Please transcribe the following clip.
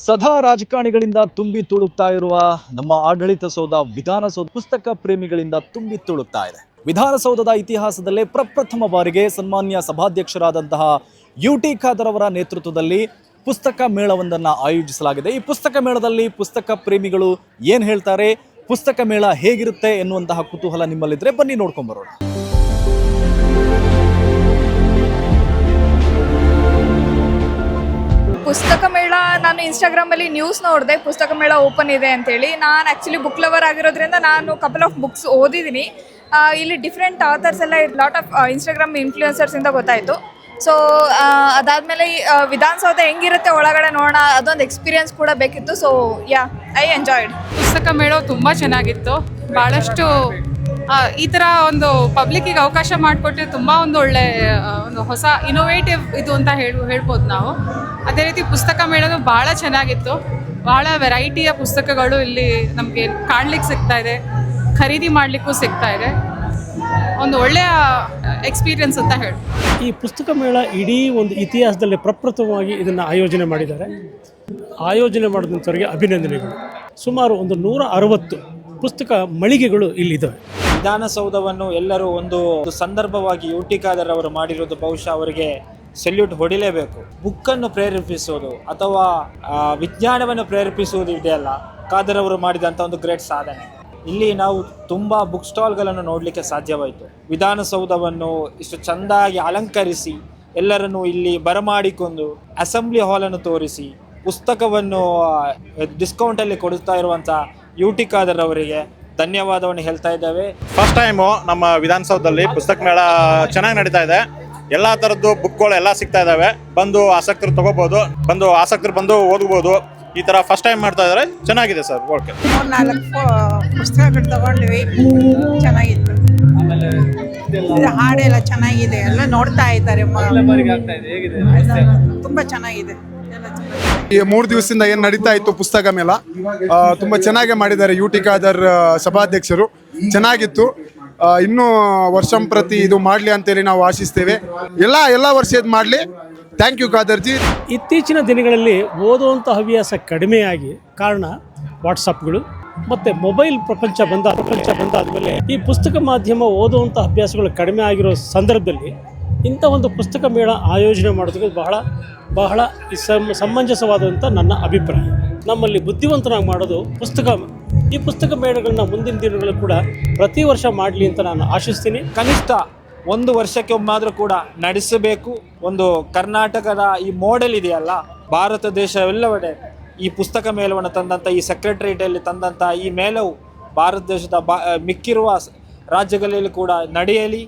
ಸದಾ ರಾಜಕಾರಣಿಗಳಿಂದ ತುಂಬಿ ತುಳುಕ್ತಾ ಇರುವ ನಮ್ಮ ಆಡಳಿತ ಸೌಧ, ವಿಧಾನಸೌಧ ಪುಸ್ತಕ ಪ್ರೇಮಿಗಳಿಂದ ತುಂಬಿ ತುಳುಕ್ತಾ ಇದೆ. ವಿಧಾನಸೌಧದ ಇತಿಹಾಸದಲ್ಲೇ ಪ್ರಪ್ರಥಮ ಬಾರಿಗೆ ಸನ್ಮಾನ್ಯ ಸಭಾಧ್ಯಕ್ಷರಾದಂತಹ ಯು ಟಿ ಖಾದರ್ ಅವರ ನೇತೃತ್ವದಲ್ಲಿ ಪುಸ್ತಕ ಮೇಳವೊಂದನ್ನು ಆಯೋಜಿಸಲಾಗಿದೆ. ಈ ಪುಸ್ತಕ ಮೇಳದಲ್ಲಿ ಪುಸ್ತಕ ಪ್ರೇಮಿಗಳು ಏನು ಹೇಳ್ತಾರೆ, ಪುಸ್ತಕ ಮೇಳ ಹೇಗಿರುತ್ತೆ ಎನ್ನುವಂತಹ ಕುತೂಹಲ ನಿಮ್ಮಲ್ಲಿದ್ದರೆ ಬನ್ನಿ ನೋಡ್ಕೊಂಡ್ ಪುಸ್ತಕ ಮೇಳ ನಾನು ಇನ್ಸ್ಟಾಗ್ರಾಮಲ್ಲಿ ನ್ಯೂಸ್ ನೋಡಿದೆ, ಪುಸ್ತಕ ಮೇಳ ಓಪನ್ ಇದೆ ಅಂತೇಳಿ. ನಾನು ಆ್ಯಕ್ಚುಲಿ ಬುಕ್ ಲವರ್ ಆಗಿರೋದ್ರಿಂದ ನಾನು ಕಪಲ್ ಆಫ್ ಬುಕ್ಸ್ ಓದಿದ್ದೀನಿ ಇಲ್ಲಿ ಡಿಫ್ರೆಂಟ್ ಆಥರ್ಸ್ ಎಲ್ಲ ಲಾಟ್ ಆಫ್ ಇನ್ಸ್ಟಾಗ್ರಾಮ್ ಇನ್ಫ್ಲೂಯೆನ್ಸರ್ಸಿಂದ ಗೊತ್ತಾಯಿತು. ಸೊ ಅದಾದಮೇಲೆ ವಿಧಾನಸೌಧ ಹೆಂಗಿರುತ್ತೆ ಒಳಗಡೆ ನೋಡೋಣ, ಅದೊಂದು ಎಕ್ಸ್ಪೀರಿಯನ್ಸ್ ಕೂಡ ಬೇಕಿತ್ತು. ಸೊ ಯಾ ಐ ಎಂಜಾಯ್ಡ್ ಪುಸ್ತಕ ಮೇಳ ತುಂಬ ಚೆನ್ನಾಗಿತ್ತು. ಭಾಳಷ್ಟು ಈ ಥರ ಒಂದು ಪಬ್ಲಿಕ್ಕಿಗೆ ಅವಕಾಶ ಮಾಡಿಕೊಟ್ಟರೆ ತುಂಬ ಒಂದು ಒಳ್ಳೆ ಒಂದು ಹೊಸ ಇನೋವೇಟಿವ್ ಇದು ಅಂತ ಹೇಳಿ, ಹೇಳ್ಬೋದು ನಾವು. ಅದೇ ರೀತಿ ಪುಸ್ತಕ ಮೇಳನು ಭಾಳ ಚೆನ್ನಾಗಿತ್ತು. ಭಾಳ ವೆರೈಟಿಯ ಪುಸ್ತಕಗಳು ಇಲ್ಲಿ ನಮಗೆ ಕಾಣ್ಲಿಕ್ಕೆ ಸಿಗ್ತಾ ಇದೆ. ಖರೀದಿ ಮಾಡಲಿಕ್ಕೂ ಸಿಗ್ತಾ ಇದೆ. ಒಂದು ಒಳ್ಳೆಯ ಎಕ್ಸ್ಪೀರಿಯನ್ಸ್ ಅಂತ ಹೇಳಿ. ಈ ಪುಸ್ತಕ ಮೇಳ ಇಡೀ ಒಂದು ಇತಿಹಾಸದಲ್ಲಿ ಪ್ರಪ್ರಥಮವಾಗಿ ಇದನ್ನು ಆಯೋಜನೆ ಮಾಡಿದ್ದಾರೆ. ಆಯೋಜನೆ ಮಾಡಿದಂಥವರಿಗೆ ಅಭಿನಂದನೆಗಳು. ಸುಮಾರು ಒಂದು ನೂರ ಅರವತ್ತು ಪುಸ್ತಕ ಮಳಿಗೆಗಳು ಇಲ್ಲಿದ್ದಾವೆ. ವಿಧಾನಸೌಧವನ್ನು ಎಲ್ಲರೂ ಒಂದು ಸಂದರ್ಭವಾಗಿ ಯು ಟಿ ಖಾದರ್ ಅವರು ಮಾಡಿರೋದು ಬಹುಶಃ ಅವರಿಗೆ ಸೆಲ್ಯೂಟ್ ಹೊಡಿಲೇಬೇಕು. ಬುಕ್ಕನ್ನು ಪ್ರೇರೇಪಿಸುವುದು ಅಥವಾ ವಿಜ್ಞಾನವನ್ನು ಪ್ರೇರೇಪಿಸುವುದು ಇದೆಯಲ್ಲ ಖಾದರ್ ಅವರು ಮಾಡಿದಂಥ ಒಂದು ಗ್ರೇಟ್ ಸಾಧನೆ. ಇಲ್ಲಿ ನಾವು ತುಂಬ ಬುಕ್ ಸ್ಟಾಲ್ಗಳನ್ನು ನೋಡಲಿಕ್ಕೆ ಸಾಧ್ಯವಾಯಿತು. ವಿಧಾನಸೌಧವನ್ನು ಇಷ್ಟು ಚೆಂದಾಗಿ ಅಲಂಕರಿಸಿ, ಎಲ್ಲರನ್ನು ಇಲ್ಲಿ ಬರಮಾಡಿಕೊಂಡು, ಅಸೆಂಬ್ಲಿ ಹಾಲನ್ನು ತೋರಿಸಿ, ಪುಸ್ತಕವನ್ನು ಡಿಸ್ಕೌಂಟಲ್ಲಿ ಕೊಡುತ್ತಾ ಇರುವಂಥ ಖಾದರ್ ಅವರಿಗೆ ಧನ್ಯವಾದವನ್ನು ಹೇಳ್ತಾ ಇದ್ದೇವೆ. ಫಸ್ಟ್ ಟೈಮು ನಮ್ಮ ವಿಧಾನಸೌಧದಲ್ಲಿ ಪುಸ್ತಕ ಮೇಳ ಚೆನ್ನಾಗಿ ನಡೀತಾ ಇದೆ. ಎಲ್ಲ ಥರದ್ದು ಬುಕ್ಗಳು ಎಲ್ಲ ಸಿಗ್ತಾ ಇದ್ದಾವೆ. ಬಂದು ಆಸಕ್ತರು ತಗೋಬಹುದು ಬಂದು ಆಸಕ್ತರು ಬಂದು ಓದ್ಬೋದು. ಈ ತರ ಫಸ್ಟ್ ಟೈಮ್ ಮಾಡ್ತಾ ಇದ್ದಾರೆ. ಚೆನ್ನಾಗಿದೆ ಸರ್ ಓಕೆ ಮೂರ್ ನಾಲ್ಕು ಪುಸ್ತಕಗಳು ತಗೊಂಡ್ವಿ. ಚೆನ್ನಾಗಿತ್ತು. ಇದು ಹಾಡೆಲ್ಲ ಚೆನ್ನಾಗಿದೆ. ಎಲ್ಲ ನೋಡ್ತಾ ಇದ್ದಾರೆ. ಮ- ತುಂಬಾ ಚೆನ್ನಾಗಿದೆ. ಎಲ್ಲ ಚೆನ್ನಾಗಿದೆ. ಈ ಮೂರು ದಿವಸದಿಂದ ಏನು ನಡೀತಾ ಇತ್ತು ಪುಸ್ತಕ ಮೇಳ? ತುಂಬ ಚೆನ್ನಾಗೇ ಮಾಡಿದ್ದಾರೆ ಯು ಟಿ ಖಾದರ್ ಸಭಾಧ್ಯಕ್ಷರು. ಚೆನ್ನಾಗಿತ್ತು. ಇನ್ನೂ ವರ್ಷಂ ಪ್ರತಿ ಇದು ಮಾಡಲಿ ಅಂತೇಳಿ ನಾವು ಆಶಿಸ್ತೇವೆ. ಎಲ್ಲ ಎಲ್ಲ ವರ್ಷ ಇದು ಮಾಡಲಿ. Thank you Khaderji. ಇತ್ತೀಚಿನ ದಿನಗಳಲ್ಲಿ ಓದುವಂಥ ಹವ್ಯಾಸ ಕಡಿಮೆಯಾಗಿ ಕಾರಣ ವಾಟ್ಸಪ್ಗಳು, ಮತ್ತು ಮೊಬೈಲ್ ಪ್ರಪಂಚ ಬಂದ, ಪ್ರಪಂಚ ಬಂದಾದ ಮೇಲೆ ಈ ಪುಸ್ತಕ ಮಾಧ್ಯಮ ಓದುವಂಥ ಅಭ್ಯಾಸಗಳು ಕಡಿಮೆ ಆಗಿರೋ ಸಂದರ್ಭದಲ್ಲಿ ಇಂಥ ಒಂದು ಪುಸ್ತಕ ಮೇಳ ಆಯೋಜನೆ ಮಾಡೋದಕ್ಕೆ ಬಹಳ ಬಹಳ ಸಮ, ಸಮಂಜಸವಾದಂಥ ನನ್ನ ಅಭಿಪ್ರಾಯ. ನಮ್ಮಲ್ಲಿ ಬುದ್ಧಿವಂತನಾಗಿ ಮಾಡೋದು ಪುಸ್ತಕ, ಈ ಪುಸ್ತಕ ಮೇಳಗಳನ್ನ ಮುಂದಿನ ದಿನಗಳು ಕೂಡ ಪ್ರತಿ ವರ್ಷ ಮಾಡಲಿ ಅಂತ ನಾನು ಆಶಿಸ್ತೀನಿ. ಕನಿಷ್ಠ ಒಂದು ವರ್ಷಕ್ಕೆ ಒಮ್ಮಾದರೂ ಕೂಡ ನಡೆಸಬೇಕು. ಒಂದು ಕರ್ನಾಟಕದ ಈ ಮಾಡೆಲ್ ಇದೆಯಲ್ಲ, ಭಾರತ ದೇಶವೆಲ್ಲವಡೆ ಈ ಪುಸ್ತಕ ಮೇಳವನ್ನು ತಂದಂಥ, ಈ ಸೆಕ್ರೆಟರಿಯೇಟಲ್ಲಿ ತಂದಂಥ ಈ ಮೇಳವು ಭಾರತ ದೇಶದ ಬಾ, ಮಿಕ್ಕಿರುವ ರಾಜ್ಯಗಳಲ್ಲಿ ಕೂಡ ನಡೆಯಲಿ.